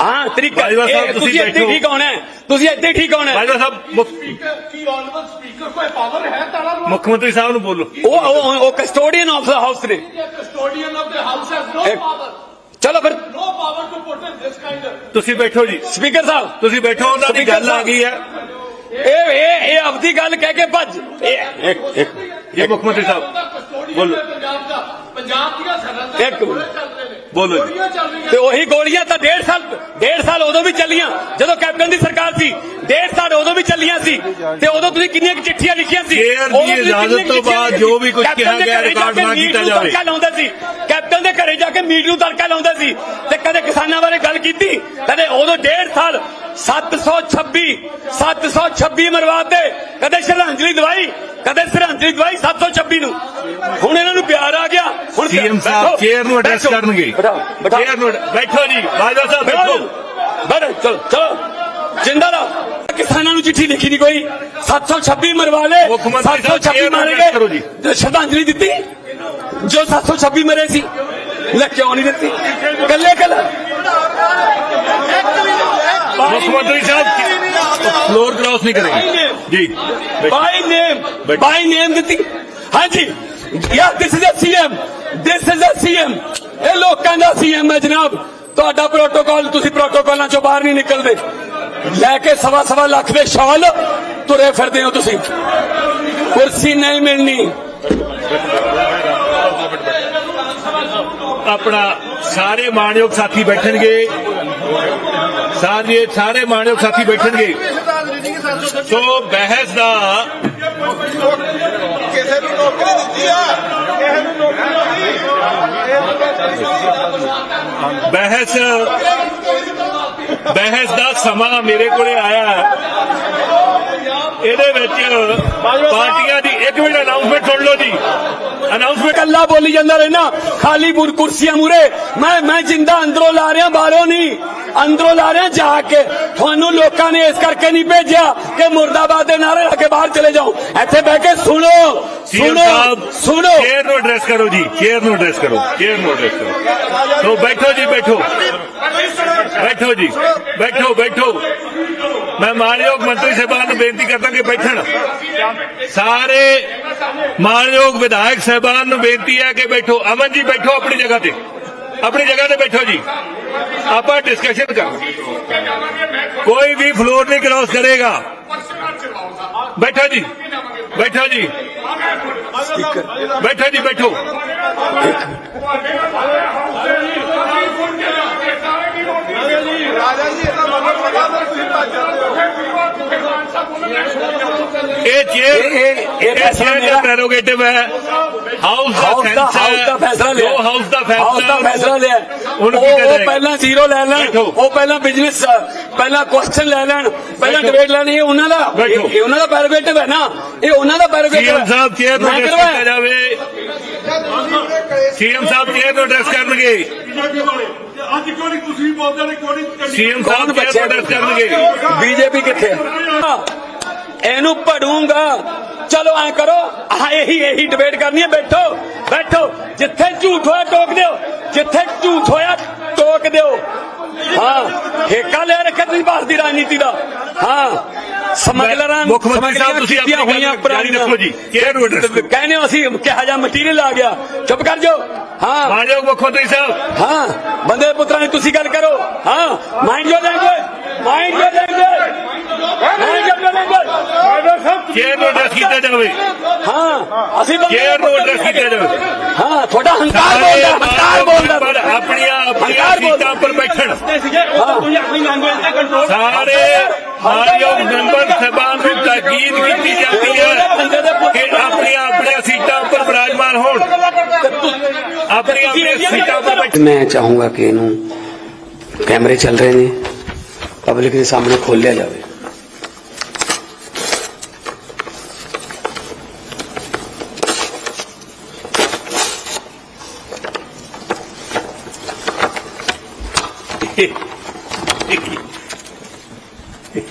ਹਾਂ ਤਰੀਕਾ ਬਾਜਵਾ ਸਾਹਿਬ, ਇਹ ਤੁਸੀਂ ਤੁਸੀਂ ਇੱਥੇ ਬੈਠੋ। ਠੀਕ ਹੋਣਾ ਹੈ। ਤੁਸੀਂ ਇੱਥੇ ਠੀਕ ਹੋਣਾ ਹੈ। ਬਾਜਵਾ ਸਾਹਿਬ ਮੁੱਖ- ਕੀ ਆਨਰੇਬਲ ਸਪੀਕਰ ਕੋਈ ਪਾਵਰ ਹੈ ਤਾਲਾ ਮੁੱਖ ਮੰਤਰੀ ਸਾਹਿਬ ਨੂੰ ਬੋਲੋ। ਉਹ ਉਹ- ਉਹ ਕਸਟੋਡੀਅਨ ਆਫ ਦਾ ਹਾਊਸ ਨੇ custodian of the house has no. ਇੱਕ- ਪਾਵਰ ਚਲੋ ਫਿਰ no power to put in this kind of ਤੁਸੀਂ ਬੈਠੋ ਜੀ। ਸਪੀਕਰ ਸਾਹਿਬ। ਤੁਸੀਂ ਬੈਠੋ ਉਹਨਾਂ ਦੀ ਗੱਲ ਆ ਗਈ ਹੈ। ਇਹ ਇਹ ਇਹ ਆਪਦੀ ਗੱਲ ਕਹਿ ਕੇ ਭੱਜ। ਇਹ ਇੱਕ ਇੱਕ ਜੀ ਮੁੱਖ ਮੰਤਰੀ ਸਾਹਿਬ ਕਸਟੋਡੀਅਨ ਬੋਲੋ। ਹੈ ਪੰਜਾਬ ਦਾ। ਪੰਜਾਬ ਦੀਆਂ ਸਰਹੱਦਾਂ ਇੱਕ ਮਿੰਟ। ਗੋਲੇ ਚੱਲ ਰਹੇ ਨੇ। ਬੋਲੋ ਜੀ। ਗੋਲੀਆਂ ਚੱਲ ਰਹੀਆਂ। ਤੇ ਉਹੀ ਗੋਲੀਆਂ ਤਾਂ ਡੇਢ ਸਾਲ ਡੇਢ ਸਾਲ ਉਦੋਂ ਵੀ ਚੱਲੀਆਂ ਜਦੋਂ ਕੈਪਟਨ ਦੀ ਸਰਕਾਰ ਸੀ। ਡੇਢ ਸਾਲ ਉਦੋਂ ਵੀ ਚੱਲੀਆਂ ਸੀ। ਤੇ ਉਦੋਂ ਤੁਸੀਂ ਕਿੰਨੀਆਂ ਕੁ ਚਿੱਠੀਆਂ ਲਿਖੀਆਂ ਸੀ? ਦੀ ਉਦੋਂ ਤੁਸੀਂ ਇਜਾਜ਼ਤ ਤੋਂ ਬਾਅਦ ਜੋ ਵੀ ਕੁਝ ਕੈਪਟਨ ਕਿਹਾ ਦੇ ਗਿਆ ਘਰੇ ਜਾ ਰਿਕਾਰਡ ਕੇ ਨਾ ਮੀਟ ਕੀਤਾ ਨੂੰ ਜਾਵੇ। ਤੜਕਾ ਲਾਉਂਦੇ ਸੀ। ਕੈਪਟਨ ਦੇ ਘਰੇ ਜਾ ਕੇ ਮੀਟ ਨੂੰ ਤੜਕਾ ਲਾਉਂਦੇ ਸੀ। ਤੇ ਕਦੇ ਕਿਸਾਨਾਂ ਬਾਰੇ ਗੱਲ ਕੀਤੀ? ਕਦੇ ਉਦੋਂ ਡੇਢ ਸਾਲ 726 726 ਮਰਵਾਤੇ। ਕਦੇ ਸ਼ਰਧਾਂਜਲੀ ਦਵਾਈ ਕਦੇ ਸ਼ਰਧਾਂਜਲੀ ਦਵਾਈ 726 ਨੂੰ। ਹੁਣ ਇਹਨਾਂ ਨੂੰ ਪਿਆਰ ਆ ਗਿਆ। ਹੁਣ ਸੀਐਮ ਸਾਹਿਬ ਚੇਅਰ ਨੂੰ ਐਡਰੈਸ ਕਰਨਗੇ। ਬਿਠਾਓ ਬਿਠਾਓ ਚੇਅਰ ਨੂੰ ਬੈਠੋ ਜੀ ਬਾਜਵਾ ਸਾਹਿਬ ਬੈਠੋ ਬੈਠੋ। ਬੈਠੋ ਚਲੋ ਚਲੋ। ਜਿੰਦਾ ਰਹੋ। ਕਿਸਾਨਾਂ ਨੂੰ ਚਿੱਠੀ ਲਿਖੀ ਨਹੀਂ ਕੋਈ। 726 ਮਰਵਾ ਸਾਹਿਬ 726 ਚੇਅਰ ਨੂੰ ਮਾਰੇ। ਗਏ। ਸ਼ਰਧਾਂਜਲੀ ਦਿੱਤੀ। ਜੋ 726 ਮਰੇ ਸੀ ਲੈ ਕਿਉਂ ਨਹੀਂ ਦਿੱਤੀ। ਕੱਲੇ ਕੱਲੇ ਮੁੱਖ ਮੰਤਰੀ ਸਾਹਿਬ ਫਲੋਰ ਕ੍ਰਾਸ ਨਹੀਂ ਕਰੇਗੇ। ਜੀ। ਬੈਠੋ। ਬਾਈ ਨੇਮ ਬੈਠੋ। ਬਾਈ ਨੇਮ ਦਿੱਤੀ। ਹਾਂਜੀ। Ya this is a CM this is a CM ਇਹ ਲੋਕਾਂ ਦਾ ਸੀਐਮ ਹੈ ਜਨਾਬ। ਤੁਹਾਡਾ ਪ੍ਰੋਟੋਕਾਲ ਤੁਸੀਂ ਪ੍ਰੋਟੋਕਾਲਾਂ ਚੋਂ ਬਾਹਰ ਨਹੀਂ ਨਿਕਲਦੇ। ਲੈ ਕੇ ਸਵਾ ਸਵਾ ਲੱਖ ਦੇ ਸ਼ਾਲ ਤੁਰੇ ਫਿਰਦੇ ਹੋ ਤੁਸੀਂ। ਕੁਰਸੀ ਨਹੀਂ ਮਿਲਣੀ। ਆਪਣਾ ਸਾਰੇ ਮਾਣਯੋਗ ਸਾਥੀ ਬੈਠਣਗੇ। ਸਾਰੇ ਸਾਰੇ ਮਾਣਯੋਗ ਸਾਥੀ ਬੈਠਣਗੇ। ਸੋ ਬਹਿਸ ਦਾ ਕਿਸੇ ਨੂੰ ਨੌਕਰੀ ਦਿੱਤੀ ਆ ਕਿਸੇ ਨੂੰ ਨੌਕਰੀ ਬਹਿਸ ਬਹਿਸ ਦਾ ਸਮਾਂ ਮੇਰੇ ਕੋਲੇ ਆਇਆ। ਇਹਦੇ ਵਿੱਚ ਪਾਰਟੀਆਂ ਦੀ ਇੱਕ ਮਿੰਟ ਅਨਾਉਂਸਮੈਂਟ ਸੁਣ ਲਓ ਜੀ। ਅਨਾਉਂਸਮੈਂਟ ਕੱਲਾ ਬੋਲੀ ਜਾਂਦਾ ਰਹਿਣਾ ਖਾਲੀ ਬੁਰ ਕੁਰਸੀਆਂ ਮੂਰੇ ਮੈਂ ਮੈਂ ਜਿੰਦਾ ਅੰਦਰੋਂ ਲਾ ਰਿਹਾ ਬਾਹਰੋਂ ਨਹੀਂ। ਅੰਦਰੋਂ ਲਾ ਰਿਹਾ ਜਾ ਕੇ। ਤੁਹਾਨੂੰ ਲੋਕਾਂ ਨੇ ਇਸ ਕਰਕੇ ਨਹੀਂ ਭੇਜਿਆ ਕਿ ਮੁਰਦਾਬਾਦ ਦੇ ਨਾਰੇ ਲਾ ਕੇ ਬਾਹਰ ਚਲੇ ਜਾਓ। ਇੱਥੇ ਬਹਿ ਕੇ ਸੁਣੋ। ਸੀਐਮ ਸੁਣੋ ਸਾਹਿਬ ਸੁਣੋ ਚੇਅਰ ਨੂੰ ਐਡਰੈਸ ਕਰੋ ਜੀ ਚੇਅਰ ਨੂੰ ਐਡਰੈਸ ਕਰੋ ਚੇਅਰ ਨੂੰ ਐਡਰੈਸ ਕਰੋ ਸੋ ਬੈਠੋ ਜੀ ਬੈਠੋ ਬੈਠੋ ਜੀ ਬੈਠੋ ਬੈਠੋ ਮੈਂ ਮਾਨਯੋਗ ਮੰਤਰੀ ਸਾਹਿਬਾਨ ਨੂੰ ਬੇਨਤੀ ਕਰਦਾ ਕਿ ਬੈਠਣ ਸਾਰੇ ਮਾਨਯੋਗ ਵਿਧਾਇਕ ਸਾਹਿਬਾਨ ਨੂੰ ਬੇਨਤੀ ਹੈ ਕਿ ਬੈਠੋ ਅਮਨ ਜੀ ਬੈਠੋ ਆਪਣੀ ਜਗ੍ਹਾ ਤੇ ਆਪਣੀ ਜਗ੍ਹਾ ਤੇ ਬੈਠੋ ਜੀ ਆਪਾਂ ਡਿਸਕਸ਼ਨ ਕਰ ਕੋਈ ਵੀ ਫਲੋਰ ਨਹੀਂ ਕ੍ਰਾਸ ਕਰੇਗਾ ਬੈਠੋ ਜੀ ਬੈਠੋ ਜੀ ਬੈਠੋ ਰਾਜਾ ਜੀ ਇਹ ਇਹ- ਇਹ- ਇਹ ਫੈਸਲਾ ਮੇਰਾ- ਪ੍ਰੈਰੋਗੇਟਿਵ ਹੈ ਹਾਊਸ ਦਾ ਫੈਸਲਾ ਲਿਆ ਜੋ ਹਾਊਸ ਦਾ ਫੈਸਲਾ ਹਾਊਸ ਦਾ ਫੈਸਲਾ ਲਿਆ ਉਹ ਉਹ ਜਾਏਗਾ। ਪਹਿਲਾਂ ਜ਼ੀਰੋ ਲੈ ਲੈਣ। ਉਹ ਪਹਿਲਾਂ ਬਿਜ਼ਨਸ ਪਹਿਲਾਂ ਕੁਐਸਚਨ ਲੈ ਲੈਣ ਪਹਿਲਾਂ। ਡਿਬੇਟ ਲੈਣੀ ਇਹ ਉਹਨਾਂ ਦਾ। ਇਹ ਇਹ ਉਹਨਾਂ ਦਾ ਪੈਰੋਗੇਟਿਵ ਹੈ ਨਾ ਇਹ ਉਹਨਾਂ ਦਾ ਪੈਰੋਗੇਟਿਵ ਸੀਐਮ ਸਾਹਿਬ ਚੇਅਰ ਨੂੰ ਐਡਰੈਸ। ਕੀਤਾ ਜਾਵੇ। ਸੀਐਮ ਸਾਹਿਬ ਚੇਅਰ ਨੂੰ ਐਡਰੈਸ ਕਰਨਗੇ। ਅੱਜ ਕਿਉਂ ਨਹੀਂ ਤੁਸੀਂ ਬੋਲਦੇ ਨੇ ਕਿਉਂ ਨਹੀਂ ਸੀਐਮ ਸਾਹਿਬ ਚੇਅਰ ਨੂੰ ਐਡਰੈਸ ਕਰਨਗੇ। ਬੀਜੇਪੀ ਕਿੱਥੇ? ਇਹਨੂੰ ਪੜੂੰਗਾ ਚਲੋ ਐ ਕਰੋ। ਆਹ ਇਹੀ ਇਹੀ ਡਿਬੇਟ ਕਰਨੀ ਹੈ। ਬੈਠੋ ਬੈਠੋ। ਜਿੱਥੇ ਝੂਠ ਹੋਇਆ ਟੋਕ ਦਿਓ। ਜਿੱਥੇ ਝੂਠ ਹੋਇਆ ਟੋਕ ਦਿਓ। ਹਾਂ ਠੇਕਾ ਲੈ ਰੱਖਿਆ ਤੁਸੀਂ ਭਾਰਤ ਦੀ ਰਾਜਨੀਤੀ ਦਾ। ਹਾਂ। ਸਮਗਲਰਾਂ ਮੁੱਖ ਮੰਤਰੀ ਸਾਹਿਬ ਸਮਗਲਰਾਂ ਤੁਸੀਂ ਕੀਤੀਆਂ ਆਪਣੀ ਹੋਈਆਂ ਗੱਲ ਜਾਰੀ ਪੁਰਾਣੀਆਂ ਰੱਖੋ ਜੀ ਚੇਅਰ ਨੂੰ ਐਡਰੈਸ ਕਰੋ ਕਹਿੰਦੇ ਹੋ ਅਸੀਂ ਕਿਹਾ ਜਾ ਮਟੀਰੀਅਲ ਆ ਗਿਆ ਚੁੱਪ ਕਰ ਜਾਓ ਹਾਂ ਮਾਨਯੋਗ ਮੁੱਖ ਮੰਤਰੀ ਸਾਹਿਬ ਹਾਂ ਬੰਦੇ ਪੁੱਤਰਾਂ ਦੀ ਤੁਸੀਂ ਗੱਲ ਕਰੋ ਹਾਂ mind your language mind your language mind your language chair ਨੂੰ ਐਡਰੈਸ ਕੀਤਾ ਜਾਵੇ ਹਾਂ ਅਸੀਂ ਬੰਦੇ ਚੇਅਰ ਨੂੰ ਐਡਰੈਸ ਕੀਤਾ ਜਾਵੇ ਹਾਂ ਤੁਹਾਡਾ ਹੰਕਾਰ ਬੋਲਦਾ ਹੰਕਾਰ ਬੋਲਦਾ ਪਰ ਆਪਣੀਆਂ ਆਪਣੀਆਂ ਹੰਕਾਰ ਬੋਲਦਾ। ਸੀਟਾਂ ਉੱਪਰ ਬੈਠਣ ਤੁਸੀਂ ਆਪਣੀ ਲੈਂਗੁਏਜ ਤੇ ਕੰਟਰੋਲ ਸਾਰੇ ਮਾਨਯੋਗ ਮੈਂਬਰ ਸਾਹਿਬਾਨ ਨੂੰ ਤਾਕੀਦ ਕੀਤੀ ਜਾਂਦੀ ਹੈ ਕਿ ਆਪਣੀਆਂ ਆਪਣੀਆਂ ਸੀਟਾਂ ਉੱਪਰ ਬਰਾਜਮਾਨ ਹੋਣ। ਆਪਣੀਆਂ ਆਪਣੀਆਂ ਸੀਟਾਂ ਉੱਪਰ ਮੈਂ ਚਾਹੂੰਗਾ ਕਿ ਇਹਨੂੰ ਕੈਮਰੇ ਚੱਲ ਰਹੇ ਨੇ। ਪਬਲਿਕ ਦੇ ਸਾਹਮਣੇ ਖੋਲਿਆ ਜਾਵੇ।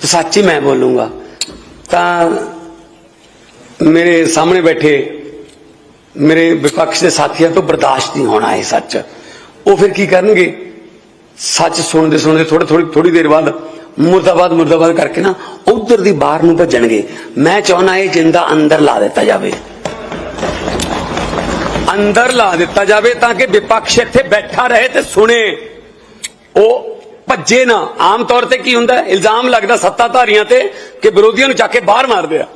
ਤੇ ਸੱਚ ਹੀ ਮੈਂ ਬੋਲੂੰਗਾ। ਤਾਂ ਮੇਰੇ ਸਾਹਮਣੇ ਬੈਠੇ ਮੇਰੇ ਵਿਪਕਸ਼ ਦੇ ਸਾਥੀਆਂ ਤੋਂ ਬਰਦਾਸ਼ਤ ਨਹੀਂ ਹੋਣਾ ਇਹ ਸੱਚ। ਉਹ ਫਿਰ ਕੀ ਕਰਨਗੇ? ਸੱਚ ਸੁਣਦੇ ਸੁਣਦੇ ਥੋੜੇ ਥੋੜੀ ਥੋੜੀ ਦੇਰ ਬਾਅਦ ਮੁਰਦਾਬਾਦ ਮੁਰਦਾਬਾਦ ਕਰਕੇ ਨਾ ਉਧਰ ਦੀ ਬਾਹਰ ਨੂੰ ਭੱਜਣਗੇ। ਮੈਂ ਚਾਹਣਾ ਇਹ ਜਿੰਦਾ ਅੰਦਰ ਲਾ ਦਿੱਤਾ ਜਾਵੇ। ਅੰਦਰ ਲਾ ਦਿੱਤਾ ਜਾਵੇ ਤਾਂ ਕਿ ਵਿਪਕਸ਼ ਇੱਥੇ ਬੈਠਾ ਰਹੇ ਤੇ ਸੁਣੇ। ਉਹ ਭੱਜੇ ਨਾ। ਆਮ ਤੌਰ ਤੇ ਕੀ ਹੁੰਦਾ? ਇਲਜ਼ਾਮ ਲੱਗਦਾ ਸੱਤਾਧਾਰੀਆਂ ਤੇ ਕਿ ਵਿਰੋਧੀਆਂ ਨੂੰ ਚੱਕ ਕੇ ਬਾਹਰ ਮਾਰਦੇ ਆ।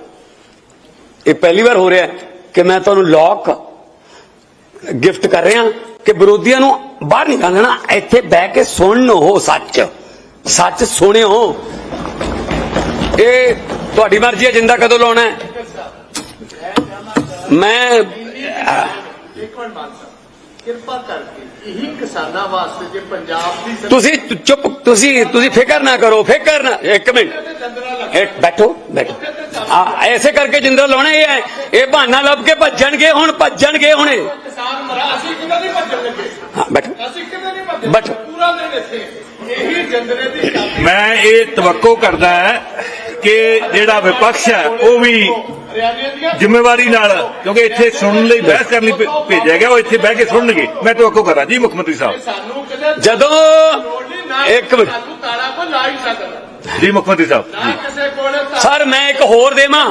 ਇਹ ਪਹਿਲੀ ਵਾਰ ਹੋ ਰਿਹਾ ਕਿ ਮੈਂ ਤੁਹਾਨੂੰ ਲੋਕ ਗਿਫਟ ਕਰ ਰਿਹਾ ਕਿ ਵਿਰੋਧੀਆਂ ਨੂੰ ਬਾਹਰ ਨਿਕਾਲਣਾ। ਇੱਥੇ ਬਹਿ ਕੇ ਸੁਣਨ ਹੋ ਸੱਚ। ਸੱਚ ਸੁਣਿਓ। ਇਹ ਤੁਹਾਡੀ ਮਰਜ਼ੀ ਹੈ, ਜਿੰਦਾ ਕਦੋਂ ਲਾਉਣਾ ਮੈਂ ਇੱਕ ਮਿੰਟ ਮਾਨ ਸਾਹਿਬ, ਕਿਰਪਾ ਕਰਕੇ ਇਹੀ ਕਿਸਾਨਾਂ ਵਾਸਤੇ ਜੇ ਪੰਜਾਬ ਦੀ ਤੁਸੀਂ ਚੁੱਪ ਤੁਸੀਂ ਤੁਸੀਂ ਫਿਕਰ ਨਾ ਕਰੋ ਫਿਕਰ ਨਾ ਇੱਕ ਮਿੰਟ। ਇੱਕ ਬੈਠੋ ਬੈਠੋ। ਆ ਐਸੇ ਕਰਕੇ ਜਿੰਦਰਾ ਲਾਉਣਾ ਇਹ ਹੈ। ਇਹ ਬਹਾਨਾ ਲੱਭ ਕੇ ਭੱਜਣਗੇ ਹੁਣ ਭੱਜਣਗੇ ਹੁਣ ਇਹ। ਕਿਸਾਨ ਮਰਾ ਅਸੀਂ ਕਿੰਨਾ ਨਹੀਂ ਭੱਜਣ ਲੱਗੇ ਹਾਂ ਬੈਠੋ। ਅਸੀਂ ਕਿੰਨਾ ਨਹੀਂ ਭੱਜਣ ਬਟ- ਪੂਰਾ ਦਿਨ ਇੱਥੇ। ਇਹੀ ਜੰਦਰੇ ਦੀ ਚਾਬੀ ਮੈਂ ਇਹ ਤਵੱਕੋ ਕਰਦਾ ਹੈ ਕਿ ਜਿਹੜਾ ਵਿਪਕਸ਼ ਹੈ ਉਹ ਵੀ ਜ਼ਿੰਮੇਵਾਰੀ ਨਾਲ ਕਿਉਂਕਿ ਇੱਥੇ ਸੁਣਨ ਲਈ ਬਹਿਸ ਕਰਨ ਲਈ ਭੇਜਿਆ ਗਿਆ ਉਹ ਇੱਥੇ ਬਹਿ ਕੇ ਸੁਣਨਗੇ। ਮੈਂ ਤਵੱਕੋ ਕਰਾਂ ਜੀ ਮੁੱਖ ਮੰਤਰੀ ਸਾਹਿਬ। ਜਦੋਂ ਇੱਕ ਜੀ ਮੁੱਖ ਮੰਤਰੀ ਸਾਹਿਬ ਸਰ ਮੈਂ ਇੱਕ ਹੋਰ ਦੇਵਾਂ।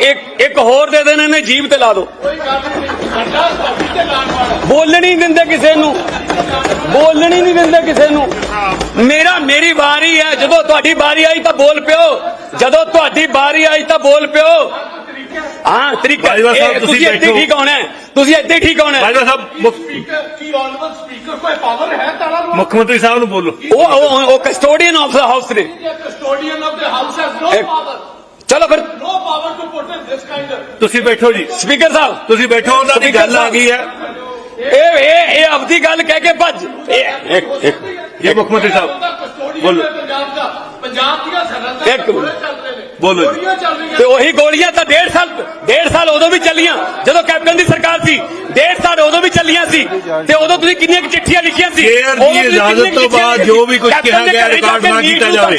ਇੱਕ ਇੱਕ ਹੋਰ ਦੇ ਦੇਣੇ ਨੇ ਜੀਬ ਤੇ ਲਾ ਤੇ ਵਾਲਾ ਬੋਲਣ ਨਹੀਂ ਦਿੰਦੇ ਕਿਸੇ ਨੂੰ। ਬੋਲਣ ਨਹੀਂ ਦਿੰਦੇ ਕਿਸੇ ਨੂੰ। ਮੇਰਾ ਮੇਰੀ ਵਾਰੀ ਹੈ। ਜਦੋਂ ਤੁਹਾਡੀ ਵਾਰੀ ਆਈ ਤਾਂ ਬੋਲ ਪਿਓ। ਜਦੋਂ ਤੁਹਾਡੀ ਵਾਰੀ ਆਈ ਤਾਂ ਬੋਲ ਪਿਓ। ਹਾਂ ਤਰੀਕਾ ਤੁਸੀਂ ਤੁਸੀਂ ਇੱਥੇ। ਠੀਕ ਹੋਣਾ ਤੁਸੀਂ ਇੱਥੇ ਠੀਕ ਹੋਣਾ ਹੈ? ਬਾਜਵਾ ਸਾਹਿਬ ਮੁੱਖ- ਸਪੀਕਰ ਕੀ ਆਨਵਰ ਸਪੀਕਰ ਕੋਈ ਪਾਵਰ ਹੈ ਤਾਲਾ ਮੁੱਖ ਮੰਤਰੀ ਸਾਹਿਬ ਨੂੰ ਬੋਲੋ। ਉਹ ਉਹ- ਉਹ ਕਸਟੋਡੀਅਨ ਆਫ ਦਾ ਹਾਊਸ ਨੇ। Custodian of the house has no power ਚਲੋ ਫਿਰ। No power to put in this kind ਤੁਸੀਂ ਬੈਠੋ ਜੀ। ਸਪੀਕਰ ਸਾਹਿਬ। ਤੁਸੀਂ ਬੈਠੋ ਉਹਨਾਂ ਦੀ ਗੱਲ ਆ ਗਈ ਹੈ। ਇਹ ਇਹ ਇਹ ਆਪਦੀ ਗੱਲ ਕਹਿ ਕੇ ਭੱਜ। ਇੱਕ ਇੱਕ ਜੀ ਮੁੱਖ ਮੰਤਰੀ ਸਾਹਿਬ ਬੋਲੋ। ਪੰਜਾਬ ਦਾ। ਪੰਜਾਬ ਦੀਆਂ ਸਰਹੱਦਾਂ ਇੱਕ ਬੋਲੋ ਤੇ ਉਹੀ ਗੋਲੀਆਂ ਤਾਂ ਡੇਢ ਸਾਲ ਡੇਢ ਸਾਲ ਉਦੋਂ ਵੀ ਚੱਲੀਆਂ ਜਦੋਂ ਕੈਪਟਨ ਦੀ ਸਰਕਾਰ ਸੀ। ਡੇਢ ਸਾਲ ਉਦੋਂ ਵੀ ਚੱਲੀਆਂ ਸੀ। ਤੇ ਉਦੋਂ ਤੁਸੀਂ ਕਿੰਨੀਆਂ ਕੁ ਚਿੱਠੀਆਂ ਲਿਖੀਆਂ ਸੀ? ਸ਼ੇਰ ਦੀ ਇਜਾਜ਼ਤ ਤੋਂ ਬਾਅਦ ਜੋ ਵੀ ਕੁਛ ਕੈਪਟਨ ਕਿਹਾ ਗਿਆ ਰਿਕਾਰਡ ਨਾ ਕੀਤਾ ਜਾਵੇ।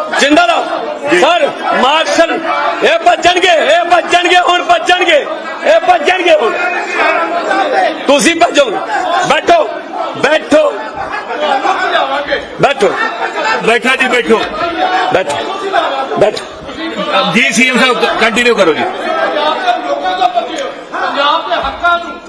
ਜਿੰਦਾ ਲਾ ਸਰ ਮਾਰਸ਼ਲ ਇਹ ਭੱਜਣਗੇ ਇਹ ਭੱਜਣਗੇ ਹੁਣ ਭੱਜਣਗੇ ਇਹ ਭੱਜਣਗੇ ਹੁਣ ਤੁਸੀਂ ਭੱਜੋ ਬੈਠੋ ਬੈਠੋ ਬੈਠੋ ਬੈਠਾ ਜੀ ਬੈਠੋ ਬੈਠੋ ਬੈਠੋ ਜੀ ਸੀਐਮ ਸਾਹਿਬ ਕੰਟੀਨਿਊ ਕਰੋ ਜੀ ਪੰਜਾਬ ਦੇ ਲੋਕਾਂ ਦਾ ਬਚਿਓ ਪੰਜਾਬ ਦੇ ਹੱਕਾਂ ਨੂੰ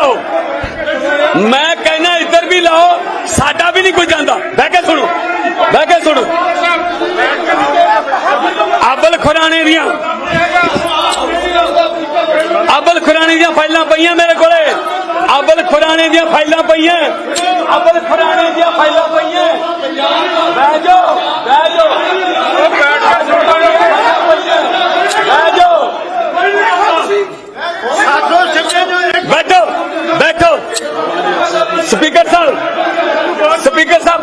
ਇੱਧਰ ਵੀ ਲਾਓ ਮੈਂ ਕਹਿੰਦਾ ਇੱਧਰ ਵੀ ਲਾਓ ਸਾਡਾ ਵੀ ਨਹੀਂ ਕੋਈ ਜਾਂਦਾ ਬਹਿ ਕੇ ਸੁਣੋ ਬਹਿ ਕੇ ਸੁਣੋ ਅਬਲ ਖੁਰਾਣੇ ਦੀਆਂ ਅਬਲ ਖੁਰਾਣੇ ਦੀਆਂ ਫਾਈਲਾਂ ਪਈਆਂ ਮੇਰੇ ਕੋਲੇ ਅਬਲ ਖੁਰਾਣੇ ਦੀਆਂ ਫਾਈਲਾਂ ਪਈਆਂ ਅਬਲ ਖੁਰਾਣੇ ਦੀਆਂ ਫਾਈਲਾਂ ਪਈਆਂ ਬਹਿ ਜਾਓ ਬਹਿ ਜਾਓ ਬੈਠ ਕੇ ਸੁਣੋ ਬਹਿ ਜਾਓ ਬੈਠੋ ਬੈਠੋ ਸਪੀਕਰ ਸਾਹਿਬ ਸਪੀਕਰ ਸਾਹਿਬ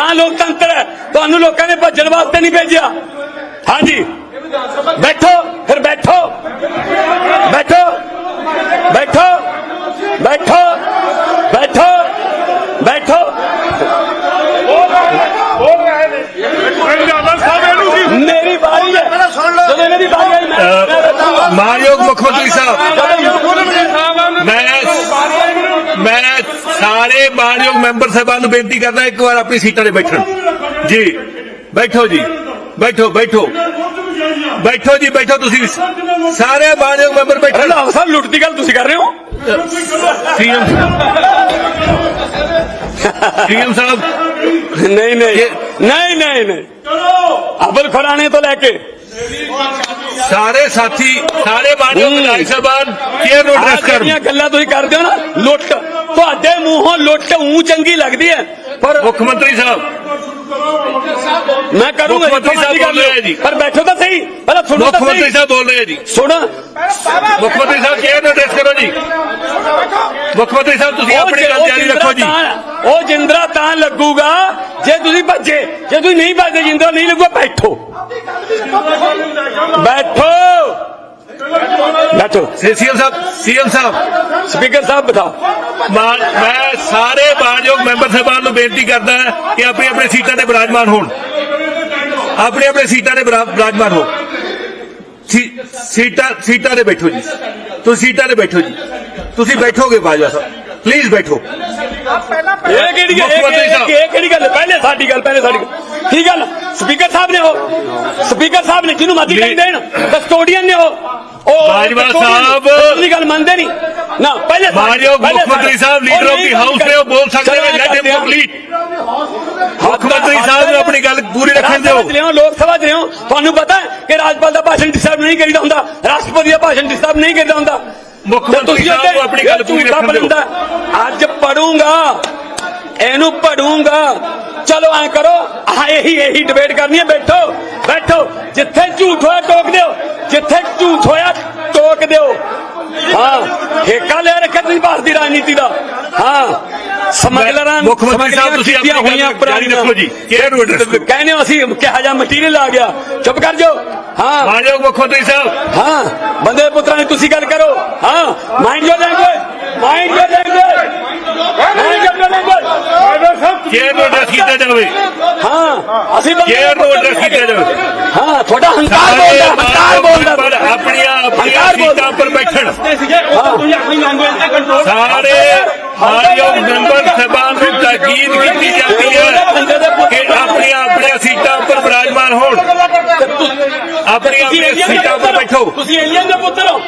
ਤਾਂ ਲੋਕਤੰਤਰ ਹੈ। ਤੁਹਾਨੂੰ ਲੋਕਾਂ ਨੇ ਭੱਜਣ ਵਾਸਤੇ ਨਹੀਂ ਭੇਜਿਆ। ਹਾਂਜੀ। ਬੈਠੋ ਫਿਰ ਬੈਠੋ। ਬੈਠੋ। ਬੈਠੋ। ਬੈਠੋ। ਬੈਠੋ। ਬੈਠੋ। ਮੇਰੀ ਵਾਰੀ ਹੈ। ਜਦੋਂ ਇਹਨਾਂ ਦੀ ਵਾਰੀ ਆਈ ਮੈਂ- ਮਾਨਯੋਗ ਮੁੱਖ ਮੰਤਰੀ ਸਾਹਿਬ। ਮੈਂ ਸਾਰੇ ਮਾਨਯੋਗ ਮੈਂਬਰ ਸਾਹਿਬਾਨ ਨੂੰ ਬੇਨਤੀ ਕਰਦਾ ਇੱਕ ਵਾਰ ਆਪਣੀ ਸੀਟਾਂ ਤੇ ਬੈਠਣ। ਜੀ ਬੈਠੋ ਜੀ ਬੈਠੋ ਬੈਠੋ। ਬੈਠੋ ਜੀ ਬੈਠੋ ਤੁਸੀਂ। ਸਾਰੇ ਮਾਨਯੋਗ ਮੈਂਬਰ ਬੈਠਣ। ਹਲੋ ਸਰ ਲੁੱਟ ਦੀ ਗੱਲ ਤੁਸੀਂ ਕਰ ਰਹੇ ਹੋ? ਸੀਐਮ ਸੀਐਮ ਸਾਹਿਬ। ਨਹੀਂ ਨਹੀਂ। ਨਹੀਂ ਨਹੀਂ ਨਹੀਂ। ਅਬਲ ਖੁਰਾਣੇ ਤੋਂ ਲੈ ਕੇ ਸਾਰੇ ਸਾਥੀ ਸਾਰੇ ਹੂੰ। ਵਿਧਾਇਕ ਸਾਹਿਬਾਨ ਕੇਅਰ ਨੂੰ ਐਡਰੈਸ ਕਰਨ ਜਿਹੜੀਆਂ ਗੱਲਾਂ ਤੁਸੀਂ ਕਰਦੇ ਹੋ ਨਾ? ਲੁੱਟ। ਤੁਹਾਡੇ ਮੂੰਹੋਂ ਲੁੱਟ ਉਂ ਚੰਗੀ ਲੱਗਦੀ ਹੈ। ਪਰ ਮੁੱਖ ਮੰਤਰੀ ਸਾਹਿਬ ਮੈਂ ਕਰੂੰਗਾ ਮੁੱਖ ਮੰਤਰੀ ਸਾਹਿਬ ਬੋਲ ਰਹੇ ਜੀ। ਪਰ ਬੈਠੋ ਤਾਂ ਸਹੀ ਪਹਿਲਾਂ ਸੁਣੋ ਮੁੱਖ ਤਾਂ ਮੰਤਰੀ ਸਹੀ। ਸਾਹਿਬ ਬੋਲ ਰਹੇ ਜੀ। ਸੁਣ। ਮੁੱਖ ਮੰਤਰੀ ਸਾਹਿਬ ਕੇਅਰ ਨੂੰ ਐਡਰੈਸ ਕਰੋ ਜੀ? ਮੁੱਖ ਮੰਤਰੀ ਸਾਹਿਬ ਤੁਸੀਂ ਉਹ ਆਪਣੀ ਜਿ- ਗੱਲ ਉਹ ਜਾਰੀ ਜਿੰਦਰਾ ਰੱਖੋ ਜੀ। ਤਾਂ- ਉਹ ਜਿੰਦਰਾ ਤਾਂ ਲੱਗੂਗਾ ਜੇ ਤੁਸੀਂ ਭੱਜੇ ਜੇ ਤੁਸੀਂ ਨਹੀਂ ਭੱਜੇ ਜਿੰਦਰਾ ਨਹੀਂ ਲੱਗੂਗਾ ਬੈਠੋ। ਬੈਠੋ। ਬੈਠੋ ਸੀਐਮ ਸਾਹਿਬ ਸੀਐਮ ਸਾਹਿਬ ਸਪੀਕਰ ਸਾਹਿਬ ਬਤਾਓ ਮਾਨ ਮੈਂ ਸਾਰੇ ਮਾਨਯੋਗ ਮੈਂਬਰ ਸਾਹਿਬਾਨ ਨੂੰ ਬੇਨਤੀ ਕਰਦਾ ਹਾਂ ਕਿ ਆਪਣੀ ਆਪਣੀ ਸੀਟਾਂ ਤੇ ਬਿਰਾਜਮਾਨ ਹੋਣ ਆਪਣੀ ਆਪਣੀ ਸੀਟਾਂ ਤੇ ਬਿਰਾ- ਬਿਰਾਜਮਾਨ ਹੋ ਸੀ- ਸੀਟਾਂ ਸੀਟਾਂ ਤੇ ਬੈਠੋ ਜੀ ਤੁਸੀਂ ਸੀਟਾਂ ਤੇ ਬੈਠੋ ਜੀ ਤੁਸੀਂ ਬੈਠੋਗੇ ਬਾਜਵਾ ਸਾਹਿਬ ਪਲੀਜ਼ ਬੈਠੋ ਇਹ ਕਿਹੜੀ ਗੱਲ ਮੁੱਖ ਇਹ- ਮੰਤਰੀ ਇਹ- ਸਾਹਿਬ। ਹੈ? ਕੀ ਗੱਲ ਸਪੀਕਰ ਸਾਹਿਬ ਨੇ ਉਹ ਸਪੀਕਰ ਸਾਹਿਬ ਨੇ ਮਰਜ਼ੀ ਨਹੀਂ। ਕਹਿੰਦੇ ਦੇਣ ਕਸਟੋਡੀਅਨ ਨੇ ਉਹ ਉਹ ਬਾਜਵਾ ਸਾਹਿਬ। ਦੀ ਗੱਲ ਮੰਨਦੇ ਨਹੀਂ ਨਾ ਪਹਿਲੇ ਮਾਨਯੋਗ ਮੁੱਖ ਮੰਤਰੀ ਸਾਹਿਬ ਲੀਡਰ ਆਫ ਦੀ ਹਾਊਸ ਨੇ ਉਹ ਬੋਲ ਸਕਦੇ ਨੇ ਲੈਟ ਹਿਮ ਹਾਂ। ਕੰਪਲੀਟ ਮੁੱਖ ਮੰਤਰੀ ਸਾਹਿਬ ਨੂੰ ਆਪਣੀ ਗੱਲ ਪੂਰੀ ਰੱਖਣ ਦਿਓ ਲੋਕ ਸਭਾ ਚ ਲਿਆਓ ਤੁਹਾਨੂੰ ਪਤਾ ਹੈ ਕਿ ਰਾਜਪਾਲ ਦਾ ਭਾਸ਼ਣ ਡਿਸਟਰਬ ਨਹੀਂ ਕਰੀਦਾ ਹੁੰਦਾ ਰਾਸ਼ਟਰਪਤੀ ਦਾ ਭਾਸ਼ਣ ਡਿਸਟਰਬ ਨਹੀਂ ਕਰੀਦਾ ਹੁੰਦਾ ਮੁੱਖ ਮੰਤਰੀ ਸਾਹਿਬ ਨੂੰ ਆਪਣੀ ਗੱਲ ਪੂਰੀ ਰੱਖਣ ਦਿਓ। ਅੱਜ ਪੜੂੰਗਾ ਇਹਨੂੰ ਪੜੂੰਗਾ। ਚਲੋ ਐ ਕਰੋ। ਆ ਇਹੀ ਇਹੀ ਡਿਬੇਟ ਕਰਨੀ ਹੈ। ਬੈਠੋ ਬੈਠੋ। ਜਿੱਥੇ ਝੂਠ ਹੋਇਆ ਟੋਕ ਦਿਓ। ਜਿੱਥੇ ਝੂਠ ਹੋਇਆ ਟੋਕ ਦਿਓ। ਹਾਂ ਠੇਕਾ ਲੈ ਰੱਖਿਆ ਤੁਸੀਂ ਭਾਰਤ ਦੀ ਰਾਜਨੀਤੀ ਦਾ। ਹਾਂ ਸਮਗਲਰਾਂ ਮੁੱਖ ਮੰਤਰੀ ਸਾਹਿਬ ਤੁਸੀਂ ਆਪਣੀ ਹੋਈਆਂ ਜਾਰੀ ਰੱਖੋ ਜੀ। ਕਹਿੰਦੇ ਹੋ ਅਸੀਂ ਕਿਹਾ ਜਾ ਮਟੀਰੀਅਲ ਆ ਗਿਆ। ਚੁੱਪ ਕਰ ਜਾਓ। ਹਾਂ। ਮਾਨਯੋਗ ਮੁੱਖ ਮੰਤਰੀ ਸਾਹਿਬ। ਹਾਂ। ਬੰਦੇ ਪੁੱਤਰਾਂ ਨੇ ਤੁਸੀਂ ਗੱਲ ਕਰੋ। ਹਾਂ। Mind your language mind your language mind your language chair ਨੂੰ ਐਡਰੈਸ ਕੀਤਾ ਜਾਵੇ। ਹਾਂ ਅਸੀਂ ਕੇਅਰ ਨੂੰ ਐਡਰੈਸ ਕੀਤਾ ਜਾਵੇ। ਹਾਂ ਤੁਹਾਡਾ ਹੰਕਾਰ ਬੋਲਦਾ ਹੰਕਾਰ ਬੋਲਦਾ। ਪਰ ਆਪਣੀਆਂ ਆਪਣੀਆਂ। ਸੀਟਾਂ ਉੱਪਰ ਬੈਠਣ। ਸਾਰੇ ਮਾਨਯੋਗ ਮੈਂਬਰ ਸਭਾ ਨੂੰ ਤਾਕੀਦ ਕੀਤੀ ਜਾਂਦੀ ਹੈ ਕਿ ਆਪਣੀਆਂ ਆਪਣੀਆਂ ਸੀਟਾਂ ਉੱਪਰ ਬਿਰਾਜਮਾਨ ਹੋਣ। ਆਪਣੀਆਂ ਆਪਣੀਆਂ ਸੀਟਾਂ ਉੱਪਰ ਬੈਠੋ। ਤੁਸੀਂ ਏਲੀਅਨ ਦੇ ਪੁੱਤਰ ਹੋ।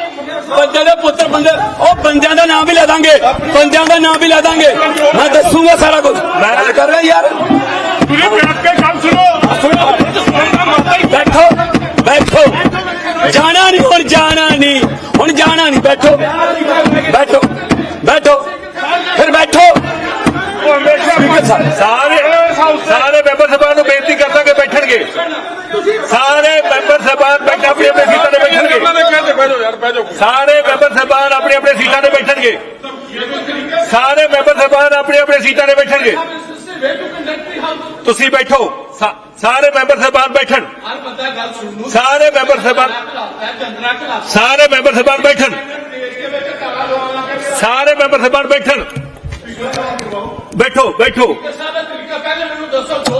ਬੰਦੇ ਦੇ ਪੁੱਤਰ ਬੰਦੇ ਉਹ ਬੰਦਿਆਂ ਦਾ ਨਾਮ ਵੀ ਲੈ ਦਾਂਗੇ। ਬੰਦਿਆਂ ਦਾ ਨਾਮ ਵੀ ਲੈ ਦਾਂਗੇ। ਮੈਂ ਦੱਸੂਗਾ ਸਾਰਾ ਕੁਝ। ਮੈਂ ਕਰ ਰਿਹਾ ਯਾਰ। ਤੁਸੀਂ ਬੈਠ ਕੇ ਗੱਲ ਸੁਣੋ। ਬੈਠੋ ਬੈਠੋ। ਜਾਣਾ ਨਹੀਂ ਹੁਣ ਜਾਣਾ ਨਹੀਂ। ਹੁਣ ਜਾਣਾ ਨਹੀਂ ਬੈਠੋ। ਬੈਠੋ ਬੈਠੋ। ਫਿਰ ਬੈਠੋ। ਸਾਰੇ ਸਾਰੇ ਮੈਂਬਰ ਸਭਾ ਨੂੰ ਬੇਨਤੀ ਕਰਦਾ ਕਿ ਬੈਠਣਗੇ ਸਾਰੇ ਮੈਂਬਰ ਸਭਾਨ ਬੈਠ ਆਪਣੀ ਆਪਣੀ ਸੀਟਾਂ ਤੇ ਬੈਠਣਗੇ ਬੈਠੋ ਯਾਰ ਬੈਠੋ ਸਾਰੇ ਮੈਂਬਰ ਸਭਾਨ ਆਪਣੀ ਆਪਣੀ ਸੀਟਾਂ ਤੇ ਬੈਠਣਗੇ। ਸਾਰੇ ਮੈਂਬਰ ਸਭਾਨ ਆਪਣੀ ਆਪਣੀ ਸੀਟਾਂ ਤੇ ਬੈਠਣਗੇ। ਤੁਸੀਂ ਬੈਠੋ। ਸਾ- ਸਾਰੇ ਮੈਂਬਰ ਸਭਾਨ ਬੈਠਣ। ਸਾਰੇ ਮੈਂਬਰ ਸਭਾਨ ਸਾਰੇ ਮੈਂਬਰ ਸਭਾਨ ਬੈਠਣ। ਸਾਰੇ ਮੈਂਬਰ ਸਭਾਨ ਬੈਠਣ। ਬੈਠੋ ਬੈਠੋ। ਸਾਡਾ ਤਰੀਕਾ ਪਹਿਲੇ ਮੈਨੂੰ ਦੱਸੋ ਜੋ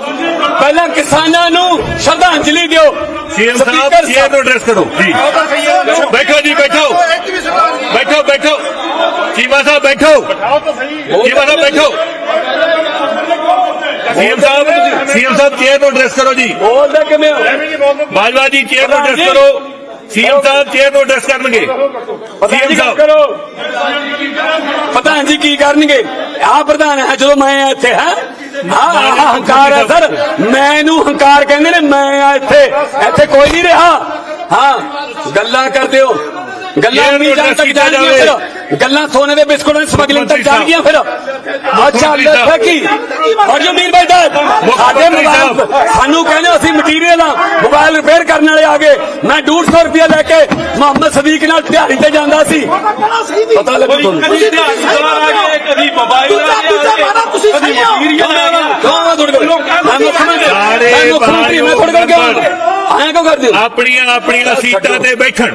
ਪਹਿਲਾਂ ਕਿਸਾਨਾਂ ਨੂੰ ਸ਼ਰਧਾਂਜਲੀ ਦਿਓ। ਸੀਐਮ ਸਾਹਿਬ ਕੇਅਰ ਨੂੰ ਐਡਰੈਸ ਕਰੋ ਜੀ। ਬੈਠੋ ਜੀ ਬੈਠੋ। ਬੈਠੋ ਬੈਠੋ। ਚੀਮਾ ਸਾਹਿਬ ਬੈਠੋ। ਚੀਮਾ ਸਾਹਿਬ ਬੈਠੋ। ਸੀਐਮ ਸਾਹਿਬ ਸੀਐਮ ਸਾਹਿਬ ਕੇਅਰ ਨੂੰ ਐਡਰੈਸ ਕਰੋ ਜੀ। ਬੋਲਦੇ ਕਿਵੇਂ ਬਾਜਵਾ ਜੀ ਚੇਅਰ ਨੂੰ ਐਡਰੈਸ ਕਰੋ। ਸੀਐਮ ਸਾਹਿਬ ਚੇਅਰ ਨੂੰ ਐਡਰੈਸ ਕਰਨਗੇ। ਪ੍ਰਧਾਨ ਸੀਐਮ ਜੀ ਸਾਹਿਬ। ਕਰੋ। ਪ੍ਰਧਾਨ ਜੀ ਕੀ ਕਰਨਗੇ। ਆ ਪ੍ਰਧਾਨ ਹੈ ਜਦੋਂ ਮੈਂ ਇੱਥੇ ਹਾਂ ਹੰਕਾਰ ਹੈ ਸਰ। ਮੈਨੂੰ ਹੰਕਾਰ ਕਹਿੰਦੇ ਨੇ ਮੈਂ ਆ ਇੱਥੇ ਇੱਥੇ ਕੋਈ ਨਹੀਂ ਰਿਹਾ। ਹਾਂ ਗੱਲਾਂ ਕਰਦੇ ਹੋ। ਗੱਲਾਂ ਨਹੀਂ ਜਾਣ ਤੱਕ ਜਾਣਗੀਆਂ। ਫਿਰ। ਗੱਲਾਂ ਸੋਨੇ ਦੇ ਬਿਸਕੁਟਾਂ ਦੀ ਸਮਗਲਿੰਗ ਤੱਕ ਜਾਣਗੀਆਂ ਫਿਰ। ਅੱਛਾ। ਅੱਛਾ ਕੀ ਔਰ ਜੋ ਮੀਰ ਭਾਈ ਸਾਹਿਬ ਸਾਡੇ ਸਾਹਿਬ। ਸਾਨੂੰ ਕਹਿੰਦੇ ਅਸੀਂ ਮਟੀਰੀਅਲ ਆ। ਮੋਬਾਈਲ ਰਿਪੇਅਰ ਕਰਨ ਵਾਲੇ ਆ ਗਏ। ਮੈਂ 150 ਰੁਪਏ ਲੈ ਕੇ ਮੁਹੰਮਦ ਸਦੀਕ ਨਾਲ ਦਿਹਾੜੀ ਤੇ ਜਾਂਦਾ ਸੀ। ਪਤਾ ਲੱਗੂ ਤੁਹਾਨੂੰ? ਕਦੀ ਧਿਆਨ ਆ ਗਏ ਕਦੀ ਮੋਬਾਈਲ ਆ ਕਦੀ ਮਟੀਰੀਅਲ ਆ ਗਿਆ ਕੌਣ ਆ ਤੁਹਾਡੇ ਕੋਲ? ਮੈਂ ਮੁੱਖ ਮੰਤਰੀ ਸਾਰੇ ਮੈਂ ਮੁੱਖ ਮੰਤਰੀ ਮੈਂ ਤੁਹਾਡੇ ਕੋਲ ਕਿਉਂ ਆਇਆ ਕਿਉਂ ਕਰਦੇ ਹੋ? ਆਪਣੀਆਂ ਆਪਣੀਆਂ ਸੀਟਾਂ ਤੇ ਬੈਠਣ।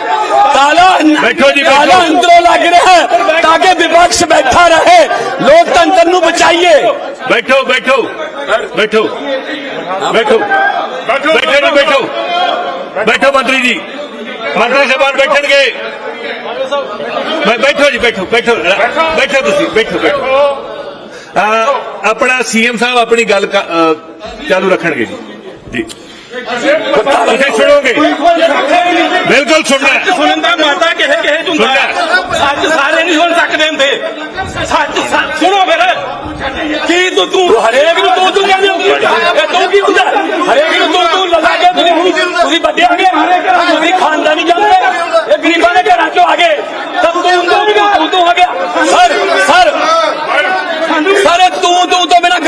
ਤਾਲਾ ਬੈਠੋ ਜੀ, ਬੈਠੋ। ਤਾਲਾ ਅੰਦਰੋਂ ਲੱਗ ਰਿਹਾ ਹੈ ਤਾਂ ਕਿ ਵਿਪਕਸ਼ ਬੈਠਾ ਰਹੇ ਲੋਕਤੰਤਰ ਨੂੰ ਬਚਾਈਏ ਬੈਠੋ ਬੈਠੋ ਬੈਠੋ ਬੈਠੋ ਬੈਠੋ ਜੀ ਬੈਠੋ ਬੈਠੋ ਮੰਤਰੀ ਜੀ ਮੰਤਰੀ ਸਾਹਿਬਾਨ ਬੈਠਣਗੇ ਬੈਠੋ ਜੀ ਬੈਠੋ ਬੈਠੋ ਬੈਠੋ ਤੁਸੀਂ ਬੈਠੋ ਬੈਠੋ ਆਪਣਾ ਸੀਐਮ ਸਾਹਿਬ ਆਪਣੀ ਗੱਲ ਚਾਲੂ ਰੱਖਣਗੇ ਜੀ ਜੀ ਤੁਸੀਂ ਸੁਣੋਗੇ। ਬਿਲਕੁਲ ਸੁਣਨਾ ਹੈ। ਸੁਣਨ ਦਾ ਮਾਤਾ ਕਿਸੇ ਚ ਹੁੰਦਾ ਹੈ। ਸੱਚ ਸਾਰੇ ਨਹੀਂ ਸੁਣ ਸਕਦੇ ਹੁੰਦੇ। ਸੱਚ ਸੁਣੋ ਫਿਰ। ਕੀ ਤੂੰ ਤੂੰ ਹਰੇਕ ਨੂੰ ਤੂੰ ਤੂੰ ਕਹਿੰਦੇ ਹੋ। ਇਹ ਤੂੰ ਕੀ ਹੁੰਦਾ? ਹਰੇਕ ਨੂੰ ਤੂੰ ਤੂੰ ਲਗਾ ਕੇ ਤੁਸੀਂ ਤੁਸੀਂ ਵੱਡੇ ਆ ਗਏ। ਤੁਸੀਂ ਖਾਨਦਾਨੀ ਜਾਂਦੇ ਇਹ ਗਰੀਬਾਂ ਦੇ ਘਰਾਂ ਚੋਂ ਆ ਗਏ। ਤਾਂ ਤੂੰ ਤੂੰ ਤੂੰ ਤੂੰ ਆ ਗਿਆ। ਸਰ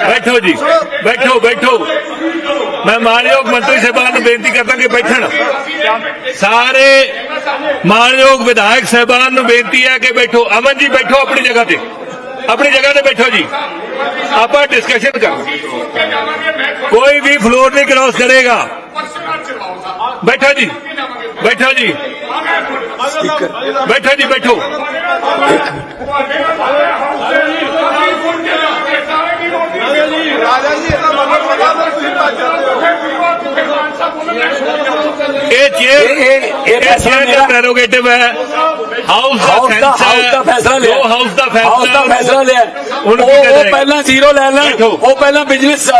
ਬੈਠੋ ਜੀ ਬੈਠੋ ਬੈਠੋ ਮੈਂ ਮਾਨਯੋਗ ਮੰਤਰੀ ਸਾਹਿਬਾਨ ਨੂੰ ਬੇਨਤੀ ਕਰਦਾ ਕਿ ਬੈਠਣ ਸਾਰੇ ਮਾਨਯੋਗ ਵਿਧਾਇਕ ਸਾਹਿਬਾਨ ਨੂੰ ਬੇਨਤੀ ਹੈ ਕਿ ਬੈਠੋ ਅਮਨ ਜੀ ਬੈਠੋ ਆਪਣੀ ਜਗ੍ਹਾ ਤੇ ਆਪਣੀ ਜਗ੍ਹਾ ਤੇ ਬੈਠੋ ਜੀ ਆਪਾਂ ਡਿਸਕਸ਼ਨ ਕਰ ਕੋਈ ਵੀ ਫਲੋਰ ਨਹੀਂ ਕ੍ਰਾਸ ਕਰੇਗਾ ਬੈਠੋ ਜੀ ਬੈਠੋ ਜੀ ਬੈਠੋ ਜੀ ਬੈਠੋ ਇਹ ਚੇਅਰ ਇਹ- ਇਹ- ਇਹ ਫੈਸਲਾ ਚੇਅਰ ਦਾ ਮੇਰਾ- ਪ੍ਰੈਰੋਗੇਟਿਵ ਹਾਊਸ ਦਾ ਹਾਊਸ ਦਾ ਸੈਂਸ ਹਾਊਸ ਦਾ ਫੈਸਲਾ ਲਿਆ। ਜੋ ਹਾਊਸ ਦਾ ਫੈਸਲਾ ਹਾਊਸ ਦਾ ਫੈਸਲਾ ਲਿਆ। ਹੁਣ ਉਹ ਕੀ ਉਹ ਕਰੇਗਾ? ਪਹਿਲਾਂ ਜ਼ੀਰੋ ਲੈ ਲੈਣ। ਬੈਠੋ। ਉਹ ਪਹਿਲਾਂ ਬਿਜ਼ਨਸ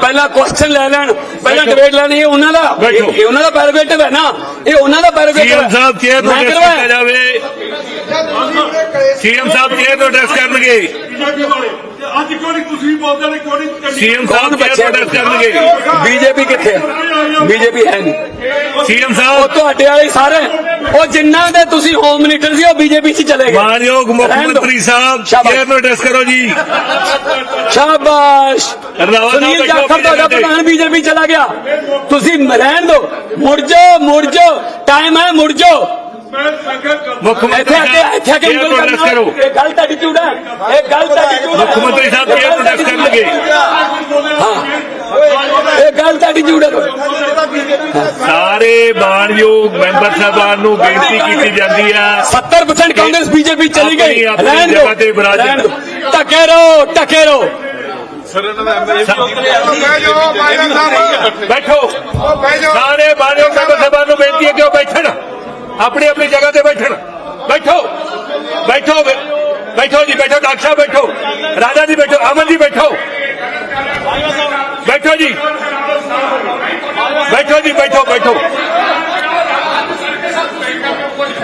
ਪਹਿਲਾਂ ਕੁਐਸਚਨ ਲੈ ਲੈਣ। ਪਹਿਲਾਂ ਬੈਠੋ। ਡਿਬੇਟ ਲੈਣੀ ਇਹ ਉਹਨਾਂ ਦਾ ਬੈਠੋ। ਇਹ ਇਹ ਉਹਨਾਂ ਦਾ ਪੈਰੋਗੇਟਿਵ ਹੈ ਨਾ। ਇਹ ਉਹਨਾਂ ਦਾ ਪੈਰੋਗੇਟਿਵ ਸੀਐਮ ਸਾਹਿਬ ਚੇਅਰ ਨੂੰ? ਮੈਂ ਨਹੀਂ ਸੀਐਮ ਸਾਹਿਬ ਬੀਜੇਪੀ ਹੈ ਨਹੀਂ। ਸੀਐਮ ਉਹ ਸਾਹਿਬ ਤੁਹਾਡੇ ਵਾਲੇ ਸਾਰੇ ਉਹ ਜਿੰਨਾ ਦੇ ਤੁਸੀਂ ਹੋਮ ਮਿਨਿਸਟਰ ਸੀ ਉਹ ਬੀਜੇਪੀ 'ਚ ਚਲੇ ਗਏ। ਮਾਨਯੋਗ ਮੁੱਖ। ਮੰਤਰੀ ਸਾਹਿਬ। ਚੇਅਰ ਨੂੰ ਐਡਰੈਸ ਕਰੋ ਜੀ। ਸ਼ਾਬਾਸ਼। ਸੁਨੀਲ ਜਾਖੜ ਤੁਹਾਡਾ। ਪ੍ਰਧਾਨ ਬੀਜੇਪੀ ਚਲਾ ਗਿਆ। ਤੁਸੀਂ ਰਹਿਣ ਦਿਓ ਮੁੜ ਜਾਓ ਮੁੜ ਜਾਓ। ਟਾਈਮ ਹੈ ਮੁੜ ਜਾਓ। ਮੁੱਖ ਮੰਤਰੀ ਇੱਥੇ ਆ ਸਾਹਿਬ ਇੱਥੇ ਆ ਉਂਗਲ ਕਰਨਾ। ਕਰੋ। ਇਹ ਗਲਤ ਐਟੀਟਿਊਡ ਹੈ। ਇਹ ਗਲਤ ਐਟੀਟਿਊਡ ਮੁੱਖ ਮੰਤਰੀ ਸਾਹਿਬ ਨੂੰ ਐਡਰੈਸ ਕਰਨਗੇ। ਇਹ ਗਲਤ ਐਟੀਟਿਊਡ ਹੈ। ਸਾਰੇ ਮਾਨਯੋਗ ਮੈਂਬਰ ਸਾਹਿਬਾਨ ਨੂੰ ਬੇਨਤੀ ਕੀਤੀ ਜਾਂਦੀ ਹੈ। 70% ਕਾਂਗਰਸ ਬੀਜੇਪੀ ਚਲੀ ਗਈ। ਆਪਣੀ- ਆਪਣੀ ਰਹਿਣ ਜਗ੍ਹਾ ਤੇ ਦਿਓ। ਟਕੇ ਰਹੋ ਟਕੇ ਰਹੋ। ਬੈਠੋ। ਸਾਰੇ ਮਾਨਯੋਗ ਮੈਂਬਰ ਸਾਹਿਬਾਨ ਨੂੰ ਬੇਨਤੀ ਹੈ ਕਿ ਉਹ ਬੈਠਣ। ਆਪਣੀ ਆਪਣੀ ਜਗ੍ਹਾ ਤੇ ਬੈਠਣ। ਬੈਠੋ। ਬੈਠੋ ਬੈ- ਬੈਠੋ ਜੀ, ਬੈਠੋ, ਡਾਕਟਰ ਸਾਹਿਬ ਬੈਠੋ। ਰਾਜਾ ਜੀ ਬੈਠੋ, ਅਮਨ ਜੀ ਬੈਠੋ। ਬੈਠੋ ਜੀ। ਬੈਠੋ ਜੀ, ਬੈਠੋ ਬੈਠੋ।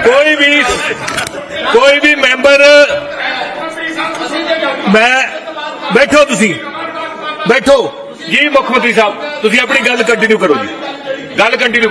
ਕੋਈ ਵੀ ਕੋਈ ਵੀ ਮੈਂਬਰ, ਮੈਂ, ਬੈਠੋ ਤੁਸੀਂ। ਬੈਠੋ। ਜੀ, ਮੁੱਖ ਮੰਤਰੀ ਸਾਹਿਬ, ਤੁਸੀਂ ਆਪਣੀ ਗੱਲ ਕੰਟੀਨਿਊ ਕਰੋ ਜੀ। ਗੱਲ continue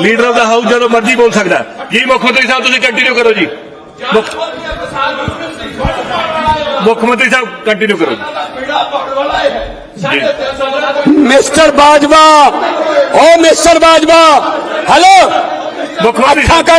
leader of the house ਜਦੋਂ ਮਰਜ਼ੀ ਬੋਲ ਸਕਦਾ ਹੈ। ਜੀ ਮੁੱਖ ਮੰਤਰੀ ਸਾਹਿਬ ਤੁਸੀਂ ਕੰਟੀਨਿਊ ਕਰੋ ਜੀ। ਮੁੱਖ ਮੁੱਖ ਮੰਤਰੀ ਸਾਹਿਬ ਕੰਟੀਨਿਊ ਕਰੋ। ਜੀ। ਪੀੜਾ ਪਕੜ ਵਾਲਾ ਹੈ ਸਾਡੇ 300 ਦਾ ਮਿਸਟਰ ਬਾਜਵਾ ਓ ਮਿਸਟਰ ਬਾਜਵਾ ਹੈਲੋ। ਮੁੱਖ ਮੰਤਰੀ ਅੱਖਾਂ ਸਾਹਿਬ ਕਰ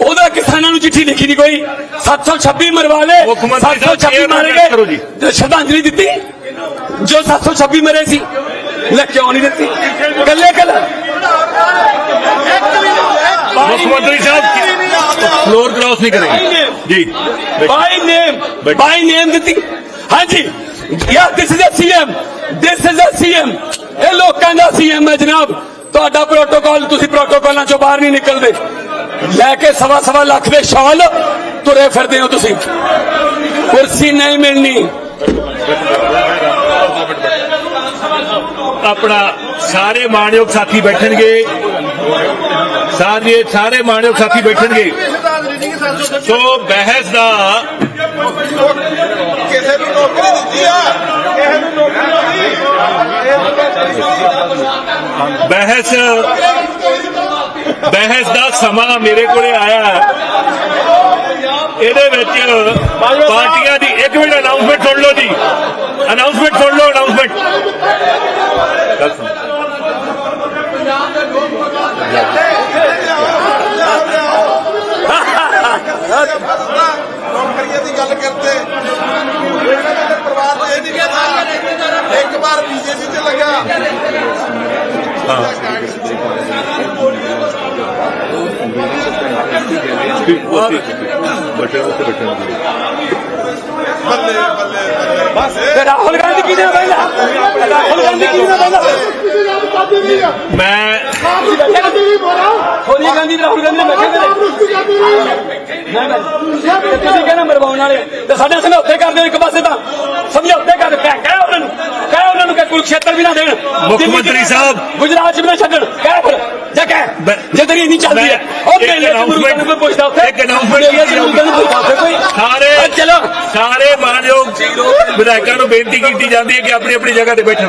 ਉਹਦਾ ਕਿਸਾਨਾਂ ਨੂੰ ਚਿੱਠੀ ਲਿਖੀ ਨਹੀਂ ਕੋਈ। 726 ਮਰਵਾ ਸਾਹਿਬ, 726 chair ਨੂੰ ਮਾਰੇ। ਗਏ। ਤੇ ਸ਼ਰਧਾਂਜਲੀ ਦਿੱਤੀ। ਜੋ 726 ਮਰੇ ਸੀ ਲੈ ਕਿਉਂ ਨਹੀਂ ਦਿੱਤੀ? ਕੱਲੇ ਕੱਲੇ। ਮੁੱਖ ਮੰਤਰੀ ਸਾਹਿਬ ਫਲੋਰ ਕ੍ਰਾਸ ਨਹੀਂ ਕਰੇਗੇ। ਜੀ। ਬਾਈ ਨੇਮ। ਬਾਈ ਨੇਮ ਦਿੱਤੀ। ਹਾਂਜੀ। Yeah this is a CM this is a CM ਇਹ ਲੋਕਾਂ ਦਾ ਸੀਐਮ ਹੈ ਜਨਾਬ। ਤੁਹਾਡਾ ਪ੍ਰੋਟੋਕਾਲ ਤੁਸੀਂ ਪ੍ਰੋਟੋਕਾਲਾਂ ਚੋਂ ਬਾਹਰ ਨਹੀਂ ਨਿਕਲਦੇ। ਲੈ ਕੇ ਸਵਾ ਸਵਾ ਲੱਖ ਦੇ ਸ਼ਾਲ ਤੁਰੇ ਫਿਰਦੇ ਹੋ ਤੁਸੀਂ। ਕੁਰਸੀ ਨਹੀਂ ਮਿਲਣੀ। ਆਪਣਾ ਸਾਰੇ ਮਾਣਯੋਗ ਸਾਥੀ ਬੈਠਣਗੇ। ਸਾਰੇ ਸਾਰੇ ਮਾਣਯੋਗ ਸਾਥੀ ਬੈਠਣਗੇ। ਸੋ ਬਹਿਸ ਦਾ ਕਿਸੇ ਨੂੰ ਨੌਕਰੀ ਦਿੱਤੀ ਆ। ਕਿਸੇ ਨੂੰ ਨੌਕਰੀ ਬਹਿਸ ਬਹਿਸ ਦਾ ਸਮਾਂ ਮੇਰੇ ਕੋਲੇ ਆਇਆ। ਹੈ। ਇਹਦੇ ਵਿੱਚ ਪਾਰਟੀਆਂ ਦੀ ਇੱਕ ਮਿੰਟ ਅਨਾਉਂਸਮੈਂਟ ਸੁਣ ਲਓ ਜੀ। ਅਨਾਉਂਸਮੈਂਟ ਸੁਣ ਲਓ ਅਨਾਉਂਸਮੈਂਟ ਨੌਕਰੀਆਂ ਦੀ ਗੱਲ ਕਰਦੇ ਇਹਨਾਂ ਦੇ ਪਰਿਵਾਰ ਨੂੰ ਇਹ ਨਹੀਂ ਪਤਾ। ਇੱਕ ਵਾਰ ਬੀਜੇਪੀ ਤੇ ਲੱਗਾ ਬੱਲੇ ਬੱਲੇ ਬੱਲੇ। ਤੇ ਰਾਹੁਲ ਗਾਂਧੀ ਕਿਹਦੇ ਬੈਠਾ ਰਾਹੁਲ ਗਾਂਧੀ ਕਿਹਦੇ ਬੈਠਾ ਮੈਂ ਸੋਨੀਆ ਗਾਂਧੀ ਤੇ ਰਾਹੁਲ ਗਾਂਧੀ ਨੇ ਬੈਠੇ ਨੇ ਮੈਂ ਬੈਠ ਤੇ ਤੁਸੀਂ ਕਹਿੰਦੇ ਮਰਵਾਉਣ ਵਾਲੇ? ਤੇ ਸਾਡੇ ਸਮਝੌਤੇ ਕਰਦੇ ਹੋ ਇੱਕ ਪਾਸੇ ਤਾਂ। ਸਮਝੌਤੇ ਕਰਦੇ ਕਹਿ ਕਹਿ ਉਹਨਾਂ ਨੂੰ। ਕਹਿ ਉਹਨਾਂ ਨੂੰ ਕਿ ਕੁਰਕਸ਼ੇਤਰ ਵੀ ਨਾ ਦੇਣ ਮੁੱਖ ਮੰਤਰੀ ਸਾਹਿਬ। ਗੁਜਰਾਤ ਚ ਵੀ ਨਾ ਛੱਡਣ। ਕਹਿ ਫਿਰ ਜਾ ਕਹਿ। ਜੇ ਤੇਰੀ ਇੰਨੀ ਚੱਲਦੀ ਹੈ ਮੈਂ- ਉਹ ਮੇਲੇ ਚ ਮੁਰਗਾਂ ਨੂੰ ਕੋਈ ਪੁੱਛਦਾ ਉੱਥੇ। ਇੱਕ ਉੱਥੇ ਕੋਈ ਸਾਰੇ ਚਲੋ। ਸਾਰੇ ਮਾਨਯੋਗ ਵਿਧਾਇਕਾਂ ਨੂੰ ਬੇਨਤੀ ਕੀਤੀ ਜਾਂਦੀ ਹੈ ਕਿ ਆਪਣੀ ਆਪਣੀ ਜਗ੍ਹਾ ਤੇ ਬੈਠਣ।